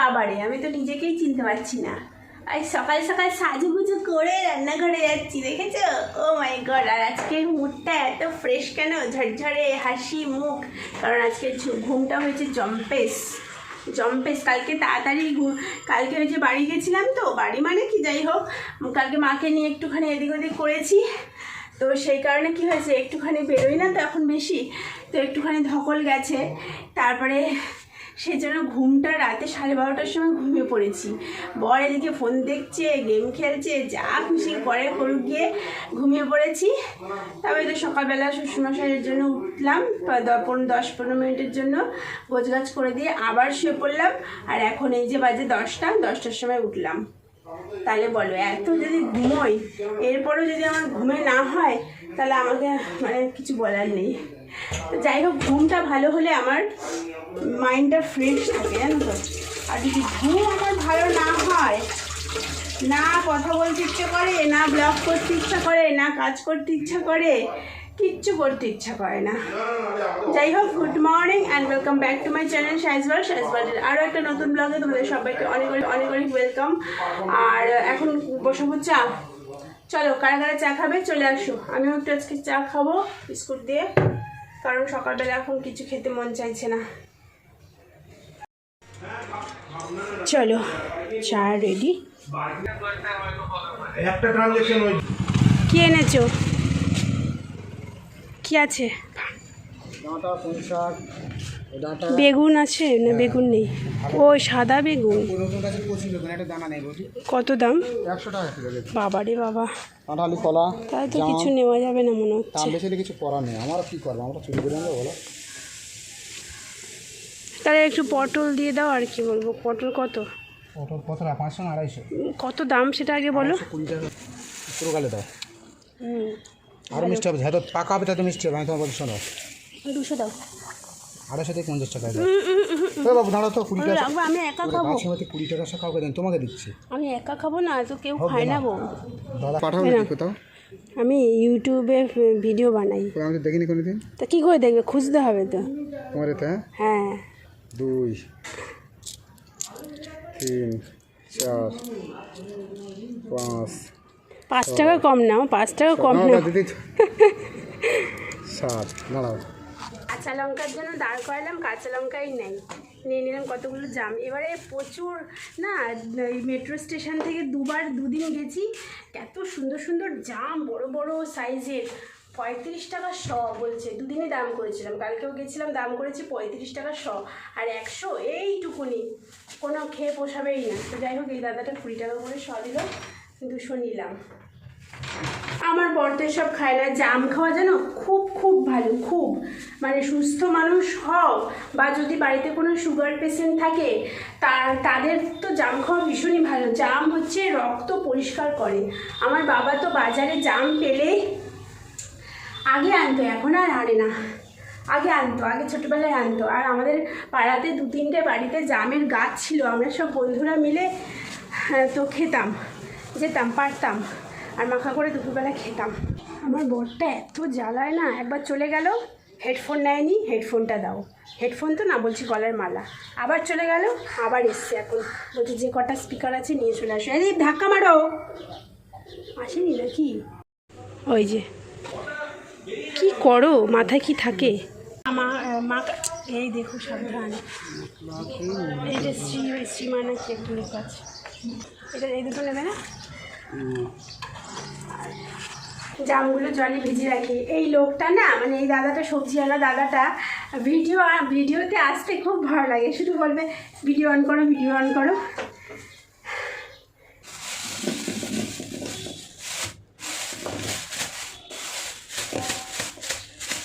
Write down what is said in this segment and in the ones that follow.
বাবারে, আমি তো নিজেকেই চিনতে পারছি না। আর সকাল সকাল সাজুগুজু করে রান্নাঘরে যাচ্ছি, দেখেছ? ও মাই গড আর আজকে মুডটা এত ফ্রেশ কেন? ঝরঝরে হাসি, মুখ। কারণ আজকে ঘুমটা হয়েছে জম্পেস জম্পেস কালকে তাড়াতাড়ি কালকে ওই যে বাড়ি গেছিলাম তো, বাড়ি মানে কি যাই হোক, কালকে মাকে নিয়ে একটুখানি এদিক ওদিক করেছি। তো সেই কারণে কি হয়েছে, একটুখানি বেরোই না তো এখন বেশি, তো একটুখানি ধকল গেছে। তারপরে সেই জন্য ঘুমটা রাতে সাড়ে বারোটার সময় ঘুমিয়ে পড়েছি। বর এদিকে ফোন দেখছে গেম খেলছে, যা খুশি করে করুক গিয়ে ঘুমিয়ে পড়েছি। তারপরে তো সকালবেলা শ্বশুরমশাইয়ের জন্য উঠলাম পনেরো দশ পনেরো মিনিটের জন্য গোছগাছ করে দিয়ে আবার শুয়ে পড়লাম। আর এখন এই যে বাজে দশটা, দশটার সময় উঠলাম। তাহলে বলো, এত যদি ঘুমোই, এরপরেও যদি আমার ঘুমে না হয়, তাহলে আমাকে মানে কিছু বলার নেই। তো যাই হোক, ঘুমটা ভালো হলে আমার মাইন্ডটা ফ্রেশ থাকে, জানো তো? আর যদি ঘুম আমার ভালো না হয়, না কথা বলতে ইচ্ছে করে, না ব্লগ করতে ইচ্ছা করে, না কাজ করতে ইচ্ছা করে, কিচ্ছু করতে ইচ্ছা করে না। যাই হোক good morning and welcome back to my channel সাইজবার সাইজবারের আরও একটা নতুন ব্লগে তোমাদের সবাইকে অনেক অনেক অনেক ওয়েলকাম আর এখন বসাবো চা চলো, কারা কারা চা খাবে? চলে আসো। আমিও একটু আজকে চা খাব, বিস্কুট দিয়ে। কারণ সকালবেলা এখন কিছু খেতে মন চাইছে না। চলো চা রেডি একটা ট্রানজেকশন ওই কি এনেছো? কি আছে? বেগুন আছে? না বেগুন নেই। ও সাদা বেগুন। কত দাম? বাবা রে বাবা। কাঁঠালি কলা তাই তো কিছু নেওয়া যাবে না মনে হচ্ছে। কিছু করার নেই আমারও কী করব আমরা চুরি করে আনব বলো তাহলে একটু পটল দিয়ে দাও আর কি বলব। পটল কত? ওটার কত পাঁচশো না আড়াইশো কত দাম সেটা আগে বলো। কুড়ি টাকা পুরো গালে দাও হুম। আরও মিষ্টি হবে যত পাকা হবে তত মিষ্টি হবে আমি তোমার বলছি শোনো। দুশো দাও। আড়াইশো থেকে পঞ্চাশ টাকা দাও বাবু দাঁড়াও তো কুড়ি টাকা আমি একা খাব। গাছের কুড়ি টাকা সে কাউকে দেন তোমাকে দিচ্ছি। আমি একা খাব না তো কেউ খায় না। দাদা না। কোথাও। আমি ইউটিউবে ভিডিও বানাই। আমি তো দেখিনি কোনো দিন তা কি করে দেখবে? খুঁজতে হবে তো। তোমার হ্যাঁ হ্যাঁ। দুই তিন চার পাঁচ। পাঁচ টাকা কম নাও পাঁচ টাকা কম নাও। সাত দাঁড়াও। কাঁচা লঙ্কার জন্য দাঁড় করালাম, কাঁচা লঙ্কাই নেই। নিয়ে নিলাম কতগুলো জাম। এবারে প্রচুর, না, এই মেট্রো স্টেশন থেকে দুবার দুদিন গেছি, এত সুন্দর সুন্দর জাম, বড় বড় সাইজের পঁয়ত্রিশ টাকা শ বলছে। দুদিনে দাম করেছিলাম। কালকেও গেছিলাম, দাম করেছি পঁয়ত্রিশ টাকা শ। আর একশো এইটুকুনি। কোনো খেয়ে পোষাবেই না। তো যাই হোক, এই দাদাটা কুড়ি টাকা করে শ দিল, দুশো নিলাম। আমার বর তো এসব খায় না। জাম খাওয়া যেন খুব খুব ভালো, খুব। মানে সুস্থ মানুষ হও, বা যদি বাড়িতে কোনো সুগার পেশেন্ট থাকে তার তাদের তো জাম খাওয়া ভীষণই ভালো। জাম হচ্ছে রক্ত পরিষ্কার করে। আমার বাবা তো বাজারে জাম পেলেই আগে আনতো, এখন আর আনে না। আগে আনতো, আগে ছোটোবেলায় আনতো। আর আমাদের পাড়াতে দু তিনটে বাড়িতে জামের গাছ ছিল। আমরা সব বন্ধুরা মিলে তো খেতাম, যেতাম, পারতাম। আর মাখা করে দুপুরবেলা খেতাম। আমার বরটা এত জ্বালায় না, একবার চলে গেল হেডফোন নেয়নি হেডফোনটা দাও। হেডফোন তো না, বলছি গলার মালা। আবার চলে গেল, আবার এসছে এখন। বলছি, যে কটা স্পিকার আছে, নিয়ে চলে আসো। এই ধাক্কা মারো। আসেনি নাকি? ওই যে। কি করো? মাথায় কি থাকে? মা এই দেখো, সাবধান। এটা শ্রী, শ্রীমা নাকি একটা লেখা আছে। এটা এই দুটো নেবে না? জামগুলো জলে ভিজে রাখি। এই লোকটা না মানে এই দাদাটা সবজিওয়ালা দাদাটা, ভিডিও ভিডিওতে আসতে খুব ভালো লাগে। শুধু বলবে, ভিডিও অন করো, ভিডিও অন করো।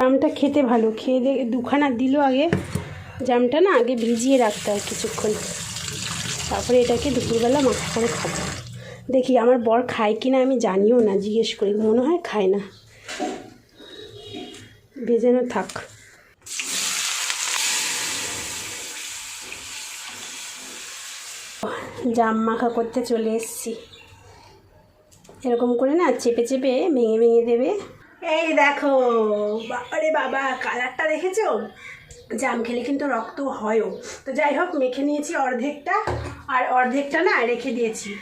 জামটা খেতে ভালো। খেয়ে দিয়ে দুখানা দিল আগে। জামটা না আগে ভিজিয়ে রাখতে হয় কিছুক্ষণ। তারপরে এটাকে দুপুরবেলা মাখা করে খাব। দেখি আমার বর খায় কি না আমি জানিও না, জিজ্ঞেস করি, মনে হয় খায় না। ভেজানো থাক। জাম মাখা করতে চলে এসছি। এরকম করে না চেপে চেপে ভেঙে ভেঙে দেবে। এই দেখো, বাবারে বাবা, কালারটা দেখেছ? জাম খেলে কিন্তু রক্ত হয়ও। তো যাই হোক, মেখে নিয়েছি অর্ধেকটা, আর অর্ধেকটা না রেখে দিয়েছি।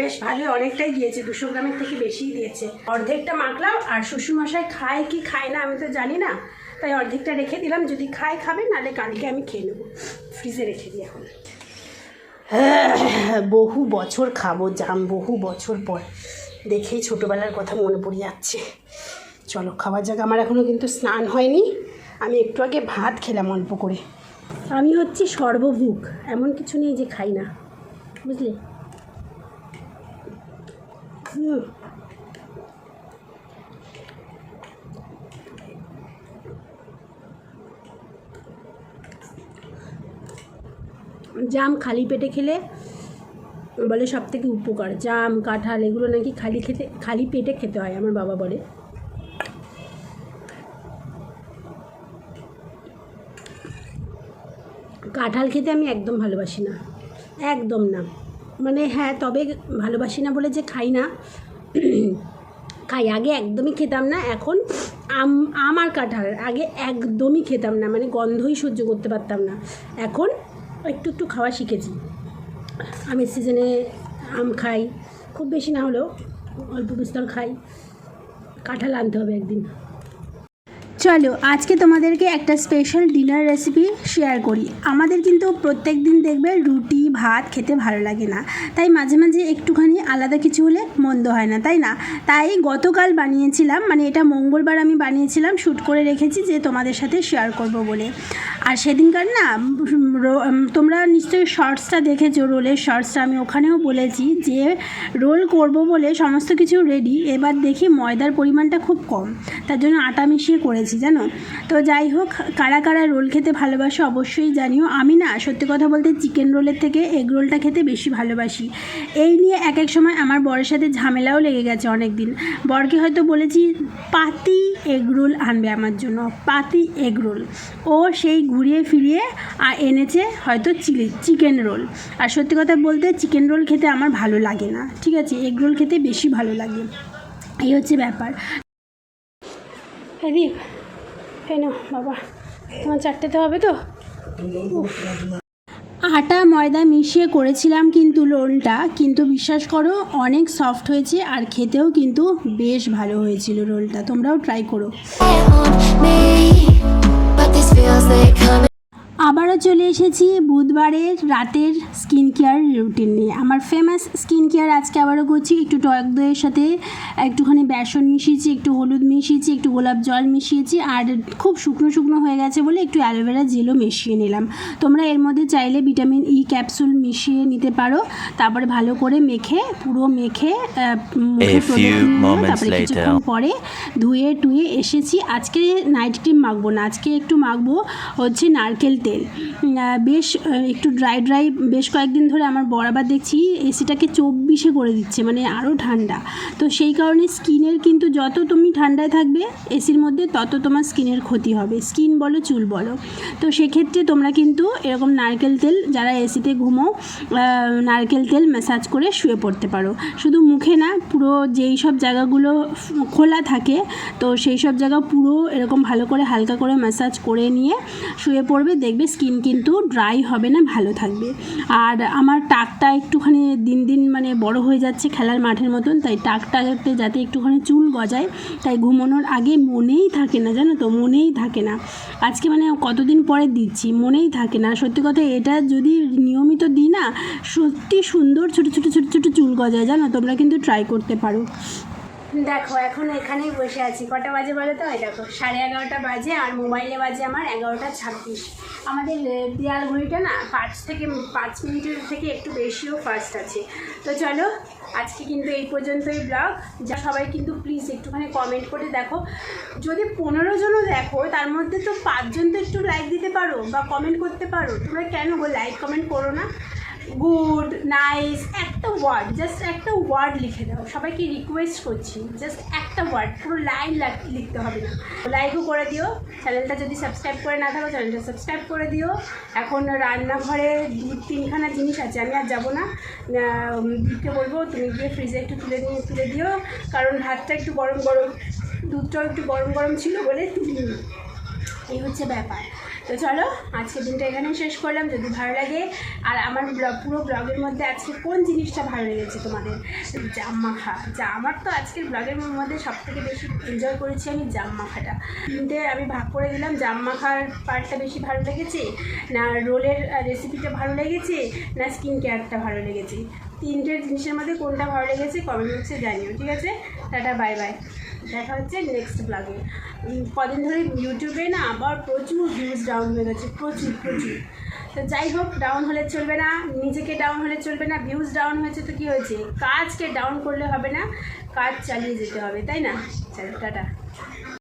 বেশ ভালোই, অনেকটাই দিয়েছে, দুশো গ্রামের থেকে বেশিই দিয়েছে। অর্ধেকটা মাখলাম, আর শ্বশুরমশাই খায় কি খায় না আমি তো জানি না, তাই অর্ধেকটা রেখে দিলাম, যদি খায় খাবে, নাহলে কালকে আমি খেয়ে নেব। ফ্রিজে রেখে দিই এখন। বহু বছর খাব, জাম, বহু বছর পর দেখেই ছোটোবেলার কথা মনে পড়ে যাচ্ছে। চলো খাবার জায়গা আমার এখনও কিন্তু স্নান হয়নি। আমি একটু আগে ভাত খেলাম অল্প করে। আমি হচ্ছি সর্বভুক এমন কিছু নেই যে খাই না, বুঝলে? জাম খালি পেটে খেলে বলে সব থেকে উপকার। জাম, কাঁঠাল এগুলো নাকি খালি খেতে, খালি পেটে খেতে হয়, আমার বাবা বলে। কাঁঠাল খেতে আমি একদম ভালোবাসি না। একদম না। মানে হ্যাঁ তবে ভালোবাসি না বলে যে খাই না, খাই আগে একদমই খেতাম না, এখন আম আম আর কাঁঠাল আগে একদমই খেতাম না মানে গন্ধই সহ্য করতে পারতাম না। এখন একটু একটু খাওয়া শিখেছি। আমের সিজনে আম খাই, খুব বেশি না হলেও অল্প বিস্তর খাই। কাঁঠাল আনতে হবে একদিন। চলো, আজকে তোমাদেরকে একটা স্পেশাল ডিনার রেসিপি শেয়ার করি। আমাদের কিন্তু প্রত্যেক দিন দেখবে রুটি, ভাত খেতে ভালো লাগে না। তাই মাঝে মাঝে একটুখানি আলাদা কিছু হলে মন্দ হয় না, তাই না? তাই গতকাল বানিয়েছিলাম মানে এটা মঙ্গলবার আমি বানিয়েছিলাম শ্যুট করে রেখেছি যে তোমাদের সাথে শেয়ার করব বলে। আর সেদিনকার না তোমরা নিশ্চয়ই শর্টসটা দেখেছ, রোলের শর্টসটা আমি ওখানেও বলেছি যে রোল করব বলে সমস্ত কিছু রেডি এবার দেখি ময়দার পরিমাণটা খুব কম। তার জন্য আটা মিশিয়ে করেছি। জানো? তো যাই হোক, কারা কারা রোল খেতে ভালোবাসে অবশ্যই জানিও। আমি না, সত্যি কথা বলতে চিকেন রোলের থেকে এগ রোলটা খেতে বেশি ভালোবাসি। এই নিয়ে এক এক সময় আমার বরের সাথে ঝামেলাও লেগে গেছে অনেক দিন বরকে হয়তো বলেছি, পাতি এগ রোল আনবে আমার জন্য, পাতি এগ রোল ও সেই ঘুরিয়ে ফিরিয়ে, আ- এনেছে হয়তো চিলি চিকেন রোল আর সত্যি কথা বলতে চিকেন রোল খেতে আমার ভালো লাগে না। ঠিক আছে এগ রোল খেতে বেশি ভালো লাগে। এই হচ্ছে ব্যাপার। এই বাবা। তোমার চারটেতে হবে তো। আটা, ময়দা মিশিয়ে করেছিলাম কিন্তু রোলটা, কিন্তু বিশ্বাস করো, অনেক সফট হয়েছে আর খেতেও কিন্তু বেশ ভালো হয়েছিল রোলটা। তোমরাও ট্রাই করো। আবারও চলে এসেছি বুধবারের রাতের স্কিন কেয়ার রুটিন নিয়ে। আমার ফেমাস স্কিন কেয়ার আজকে আবারও করছি একটু টক দইয়ের সাথে একটুখানি বেসন মিশিয়েছি একটু হলুদ মিশিয়েছি একটু গোলাপ জল মিশিয়েছি আর খুব শুকনো শুকনো হয়ে গেছে বলে একটু অ্যালোভেরা জেলও মিশিয়ে নিলাম। তোমরা এর মধ্যে চাইলে ভিটামিন ই ক্যাপসুল মিশিয়ে নিতে পারো। তারপরে ভালো করে মেখে পুরো মেখে তারপরে কিছুক্ষণ পরে ধুয়ে টুয়ে এসেছি। আজকে নাইট ক্রিম মাখবো না আজকে একটু মাখবো হচ্ছে নারকেল তেল। আহ, বেশ একটু ড্রাই ড্রাই বেশ কয়েকদিন ধরে আমার বরাবর দেখছি এসিটাকে চব্বিশে করে দিচ্ছে মানে আরও ঠান্ডা। তো সেই কারণে স্কিনের কিন্তু যত তুমি ঠান্ডায় থাকবে এসির মধ্যে তত তোমার স্কিনের ক্ষতি হবে। স্কিন বলো চুল বলো। তো সেক্ষেত্রে তোমরা কিন্তু এরকম নারকেল তেল যারা এসিতে ঘুমো নারকেল তেল ম্যাসাজ করে শুয়ে পড়তে পারো। শুধু মুখে না পুরো যেই সব জায়গাগুলো খোলা থাকে তো সেই সব জায়গা পুরো এরকম ভালো করে হালকা করে ম্যাসাজ করে নিয়ে শুয়ে পড়বে দেখবে স্কিন কিন্তু ড্রাই হবে না, ভালো থাকবে। আর আমার টাকটা একটুখানি দিন দিন মানে বড় হয়ে যাচ্ছে খেলার মাঠের মতন, তাই টাকটাতে যাতে একটুখানি চুল গজায়, তাই ঘুমানোর আগে মনেই থাকে না, জানো তো? মনেই থাকে না। আজকে মানে কতদিন পরে দিচ্ছি, মনেই থাকে না। সত্যি কথা, এটা যদি নিয়মিত দিই না, সত্যি সুন্দর ছোটো ছোটো ছোটো ছোটো চুল গজায়, জানো? তোমরা কিন্তু ট্রাই করতে পারো। দেখো, এখন এখানেই বসে আছি। কটা বাজে বলো তো? দেখো, সাড়ে এগারোটা বাজে আর মোবাইলে বাজে আমার এগারোটা ছাব্বিশ। আমাদের দেয়াল ঘড়িটা না পাঁচ থেকে, পাঁচ মিনিটের থেকে একটু বেশিও ফাস্ট আছে। তো চলো, আজকে কিন্তু এই পর্যন্তই ব্লগ যা সবাই কিন্তু প্লিজ একটুখানি কমেন্ট করে দেখো। যদি পনেরো জনও দেখো, তার মধ্যে তো পাঁচজন তো একটু লাইক দিতে পারো বা কমেন্ট করতে পারো। তোমরা কেন লাইক কমেন্ট করো না? গুড, নাইস, একটা ওয়ার্ড জাস্ট একটা ওয়ার্ড লিখে দাও। সবাইকে রিকোয়েস্ট করছি জাস্ট একটা ওয়ার্ড, পুরো লাইন লিখতে হবে। না লাইকও করে দিও চ্যানেলটা যদি সাবস্ক্রাইব করে না থাকো চ্যানেলটা সাবস্ক্রাইব করে দিও। এখন রান্নাঘরে দু তিনখানা জিনিস আছে, আমি আর যাব না। দীপকে বলব, তুমি গিয়ে ফ্রিজে একটু তুলে নিয়ে তুলে দিও, কারণ ভাতটা একটু গরম গরম দুধটাও একটু গরম গরম ছিল বলে তুলিনি। এই হচ্ছে ব্যাপার। তো চলো, আজকের দিনটা এখানেই শেষ করলাম। যদি ভালো লাগে, আর আমার ব্লগ, পুরো ব্লগের মধ্যে আজকে কোন জিনিসটা ভালো লেগেছে তোমাদের? জাম মাখা যা, আমার তো আজকের ব্লগের মধ্যে সব থেকে বেশি এনজয় করেছি আমি জাম মাখাটা তিনটে আমি ভাগ করে দিলাম জাম মাখার পার্টটা বেশি ভালো লেগেছে, না রোলের রেসিপিটা ভালো লেগেছে, না স্কিন কেয়ারটা ভালো লেগেছে। তিনটে জিনিসের মধ্যে কোনটা ভালো লেগেছে কমেন্ট বক্সে জানিও, ঠিক আছে? টাটা বাই বাই দেখা হচ্ছে নেক্সট ব্লগে কদিন ধরে ইউটিউবে না আবার প্রচুর ভিউজ ডাউন হয়ে গেছে, প্রচুর প্রচুর। তো যাই হোক ডাউন হলে চলবে না, নিজেকে ডাউন হলে চলবে না ভিউজ ডাউন হয়েছে তো কী হয়েছে? কাজকে ডাউন করলে হবে না, কাজ চালিয়ে যেতে হবে, তাই না? চলো, টাটা।